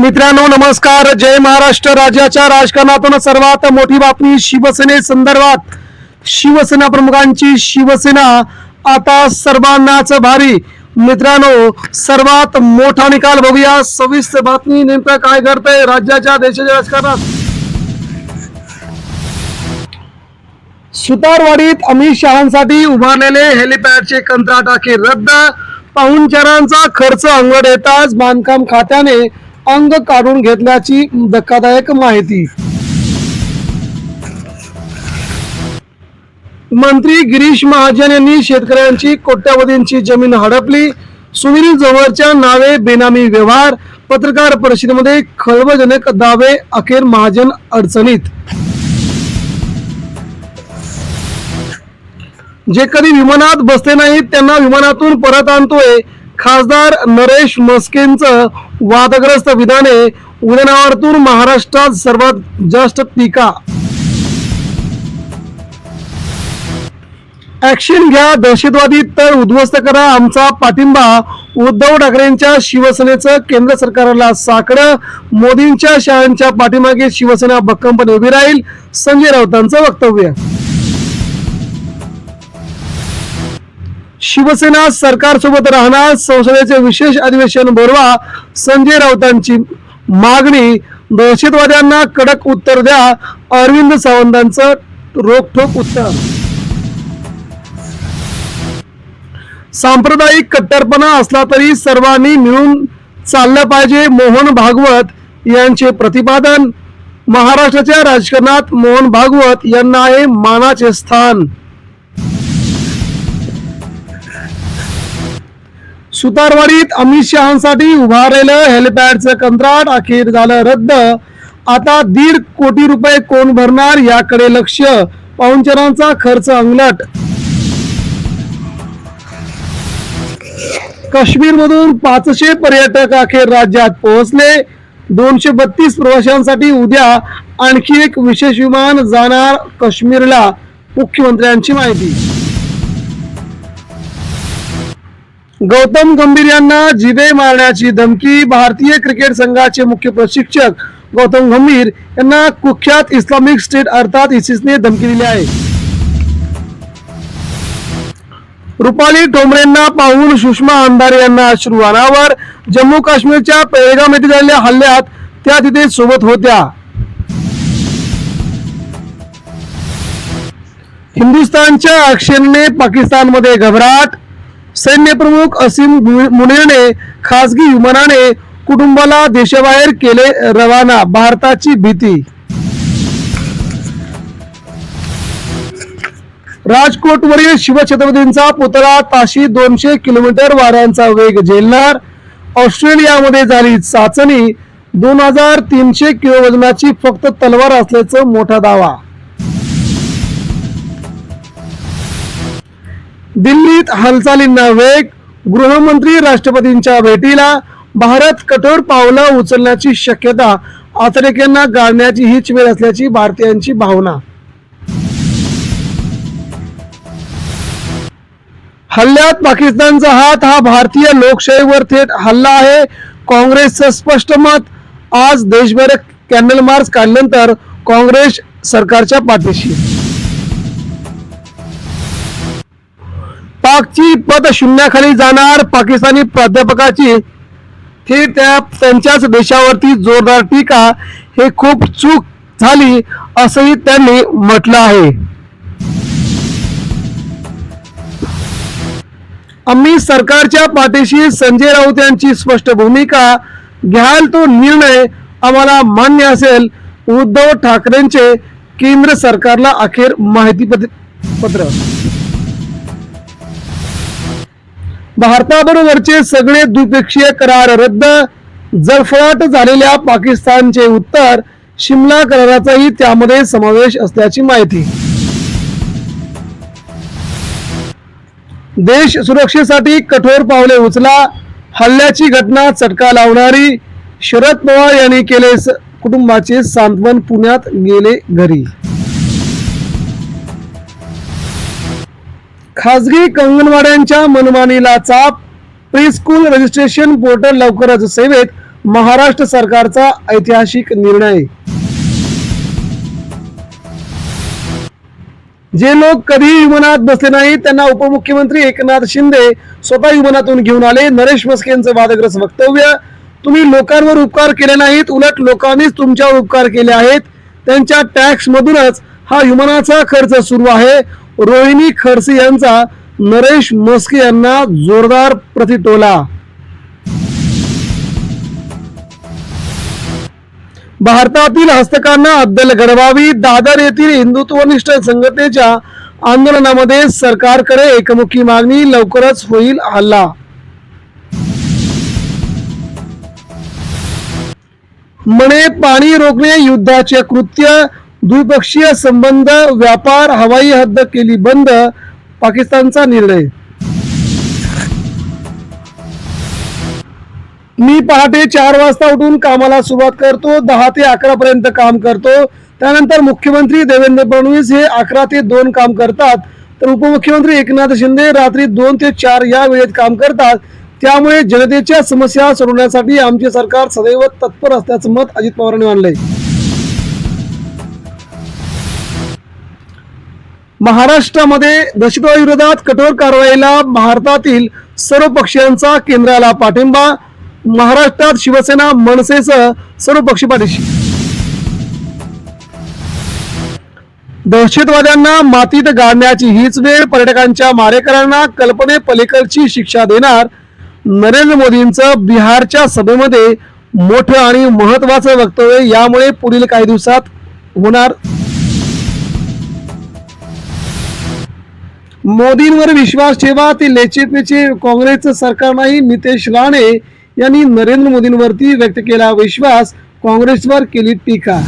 मित्रांनो नमस्कार. जय महाराष्ट्र. राज्याच्या राजकारणातून सर्वात मोठी बातमी शिवसेने संदर्भात. शिवसेना प्रमुखांची शिवसेना आता सर्वांनाच भारी. मित्रांनो सर्वात मोठा निकाल बघूया. सविस्तर बातमी नेमकं काय करतंय राज्याच्या देशाच्या राजकारणात? सुतारवाडीत अमित शहासाठी उभारलेले हेलिपॅडचे कंत्राट अखेर रद्द. पाहुणचारांचा खर्च अंगड येताच बांधकाम खात्याने अंग काढून घेतल्याची धक्कादायक माहिती. मंत्री गिरीश महाजन यांनी शेतकऱ्यांची कोट्यावधींची जमीन हडपली. सुनील जवळच्या नावे बेनामी व्यवहार. पत्रकार परिषदेमध्ये खळबळजनक दावे अखेर महाजन अडचणीत. जे कधी विमानात बसले नाहीत त्यांना विमानातून परत आणतोय. खासदार नरेश मस्केंचं वादग्रस्त विधाने विधानावरतून महाराष्ट्रात सर्वात जास्त टीका. ऍक्शन घ्या दहशतवादी तर उद्ध्वस्त करा आमचा पाठिंबा. उद्धव ठाकरेंच्या शिवसेनेचं केंद्र सरकारला साकडं. मोदींच्या शाळांच्या पाठीमागे शिवसेना भक्कमपणे उभी राहील. संजय राऊतांचं वक्तव्य. शिवसेना सरकारसोबत राहणार. संसदेचे विशेष अधिवेशन बोलवा. संजय राऊतांची मागणी. दहशतवाद्यांना कडक उत्तर द्या. अरविंद सावंतांचं रोखोक उत्तर. सांप्रदायिक कट्टरपणा असला तरी सर्वांनी मिळून चाललं पाहिजे. मोहन भागवत यांचे प्रतिपादन. महाराष्ट्राच्या राजकारणात मोहन भागवत यांना आहे मानाचे स्थान. सुतारवाडीत अमित शहासाठी उभारलेलं हेलिपॅडचं कंत्राट अखेर झालं रद्द. आता दीड कोटी रुपये कोण भरणार याकडे लक्ष. पाहुणचरांचा खर्च अंगलट. काश्मीरमधून पाचशे पर्यटक अखेर राज्यात पोहोचले. दोनशे बत्तीस प्रवाशांसाठी उद्या आणखी एक विशेष विमान जाणार काश्मीरला. मुख्यमंत्र्यांची माहिती. गौतम गंभीर यांना जिवे मारण्याची धमकी भारतीय क्रिकेट संघाचे मुख्य प्रशिक्षक गौतम गंभीर यांना कुख्यात इस्लामिक स्टेट अर्थात इसिसने धमकी दिली आहे. रुपाली टोमरेंना पाहून सुषमा अंधारे यांना अश्रू अनावर जम्मू काश्मीरच्या पेहलगाम येथे झालेल्या हल्ल्यात त्या तिथे सोबत होत्या. हिंदुस्थानच्या अक्षरने पाकिस्तानमध्ये घबराट सैन्य प्रमुख असीम मुनेने खासगी विमानाने कुटुंबाला देशाबाहेर केले रवाना भारताची भीती. राजकोटवरील शिवछत्रपतींचा पुतळा ताशी दोनशे किलोमीटर वाऱ्यांचा वेग झेलणार. ऑस्ट्रेलियामध्ये झाली चाचणी. दोन हजार तीनशे किलो वजनाची फक्त तलवार असल्याचं मोठा दावा. दिल्लीत हालचालींना वेग गृहमंत्री राष्ट्रपतींच्या भेटीला भारत कठोर पावलं उचलण्याची शक्यता अतिरेक्यांना गाळण्याची हीच वेळ असल्याची भारतीयांची भावना. हल्ल्यात पाकिस्तानचा हात हा भारतीय लोकशाहीवर थेट हल्ला आहे. काँग्रेसचं स्पष्ट मत आज देशभर कॅन्डल मार्च काढल्यानंतर काँग्रेस सरकारच्या पाठीशी. पाकची पद शून्याखाली जाणार पाकिस्तानी प्राध्यापकाची. हे त्या त्यांच्याच देशावरती जोरदार टीका हे खूप चूक झाली असंही त्यांनी म्हटलं आहे. आम्ही सरकारच्या पाठीशी संजय राऊत यांची स्पष्ट भूमिका घ्याल तो निर्णय आम्हाला मान्य असेल उद्धव ठाकरेंचे केंद्र सरकारला अखेर माहिती पत्र भारताबरोबरचे सगळे द्विपक्षीय करार रद्द जळफळाट झालेल्या पाकिस्तानचे उत्तर शिमला कराराचाही त्यामध्ये समावेश असल्याची माहिती. देश सुरक्षेसाठी कठोर पावले उचला हल्ल्याची घटना चटका लावणारी शरद पवार यांनी केले स- कुटुंबाचे सांत्वन पुण्यात गेले घरी. खासगी कंगणवाड्यांच्या मनमानीला चाप प्री स्कूल रजिस्ट्रेशन पोर्टल लवकरच सेवेत महाराष्ट्र सरकारचा ऐतिहासिक निर्णय. जे लोक कधीही विमानात बसले नाही त्यांना उपमुख्यमंत्री एकनाथ शिंदे स्वतः विमानातून घेऊन आले. नरेश मस्के यांचं वादग्रस्त वक्तव्य तुम्ही लोकांवर उपकार केले नाहीत उलट लोकांनीच तुमच्यावर उपकार केले आहेत. त्यांच्या टॅक्स मधूनच हा विमानाचा खर्च सुरू आहे. रोहिणी खडसे यांचा नरेश मस्के यांना जोरदार प्रतिटोला. भारतातील हस्तकांना अद्दल घडवावी दादर येथील हिंदुत्वनिष्ठ संघटनेच्या आंदोलनामध्ये सरकारकडे एकमुखी मागणी लवकरच होईल हल्ला. म्हणे पाणी रोखणे युद्धाचे कृत्य द्विपक्षीय संबंध व्यापार हवाई हद्द केली बंद पाकिस्तानचा निर्णय. मी पहाटे चार वाजता उठून कामाला सुरुवात करतो दहा ते अकरा पर्यंत काम करतो. त्यानंतर मुख्यमंत्री देवेंद्र फडणवीस हे अकरा ते दोन काम करतात. तर उपमुख्यमंत्री एकनाथ शिंदे रात्री दोन ते चार या वेळेत काम करतात. त्यामुळे जनतेच्या समस्या सोडवण्यासाठी आमचे सरकार सदैव तत्पर असल्याचं मत अजित पवारांनी मांडलंय. महाराष्ट्रामध्ये दहशतवादी कठोर कारवाईला भारतातील सर्व पक्षांचा केंद्राला पाठिंबा महाराष्ट्रात शिवसेना मनसेसह सर्व पक्ष पाठीशी. दहशतवाद्यांना मातीत गाडण्याची हीच वेळ पर्यटकांच्या मारेकरांना कल्पने पलीकडची शिक्षा देणार नरेंद्र मोदींचं बिहारच्या सभेमध्ये मोठं आणि महत्वाचं वक्तव्य यामुळे पुढील काही दिवसात होणार. मोदींवर विश्वास ठेवा ते लेचेपेचे काँग्रेसचं सरकार नाही. नितेश राणे यांनी नरेंद्र मोदींवरती व्यक्त केला विश्वास. काँग्रेसवर केली टीका.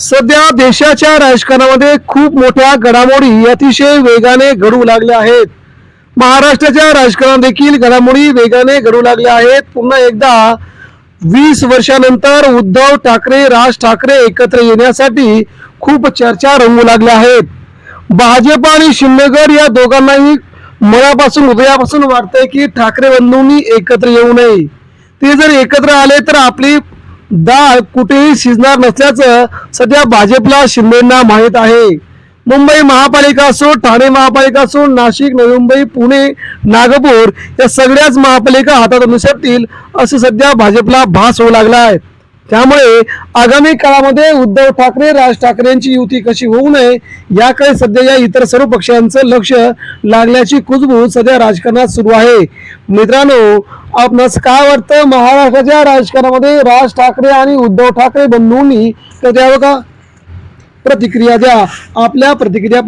सध्या देशाच्या राजकारणामध्ये खूप मोठ्या घडामोडी अतिशय वेगाने घडू लागल्या आहेत. महाराष्ट्राच्या राजकारणात देखील घडामोडी वेगाने घडू लागल्या आहेत. पुन्हा एकदा वीस वर्षानंतर उद्धव ठाकरे राज ठाकरे एकत्र येण्यासाठी खूप चर्चा रंगू लागल्या आहेत. भाजप आणि शिंदेगड या दोघांनाही मनापासून हृदयापासून वाटतंय की ठाकरे बंधूंनी एकत्र येऊ नये. ते जर एकत्र आले तर आपली डाळ कुठेही शिजणार नसल्याचं सध्या भाजपला शिंदेना माहीत आहे. मुंबई महापालिका असो ठाणे महापालिका असो नाशिक नवी मुंबई पुणे नागपूर या सगळ्याच महापालिका हातात अनुसरतील असं सध्या भाजपला भास होऊ लागला आहे. त्यामुळे आगामी काळामध्ये उद्धव ठाकरे राज ठाकरेंची युती कशी होऊ नये याकडे सध्या या इतर सर्व पक्षांचं लक्ष लागल्याची कुजबूज सध्या राजकारणात सुरू आहे. मित्रांनो आपणास काय वाटतं? महाराष्ट्राच्या राजकारणामध्ये राज ठाकरे आणि उद्धव ठाकरे बंधूंनी तर द्यावं का? प्रतिक्रिया द्या. आपल्या प्रतिक्रिया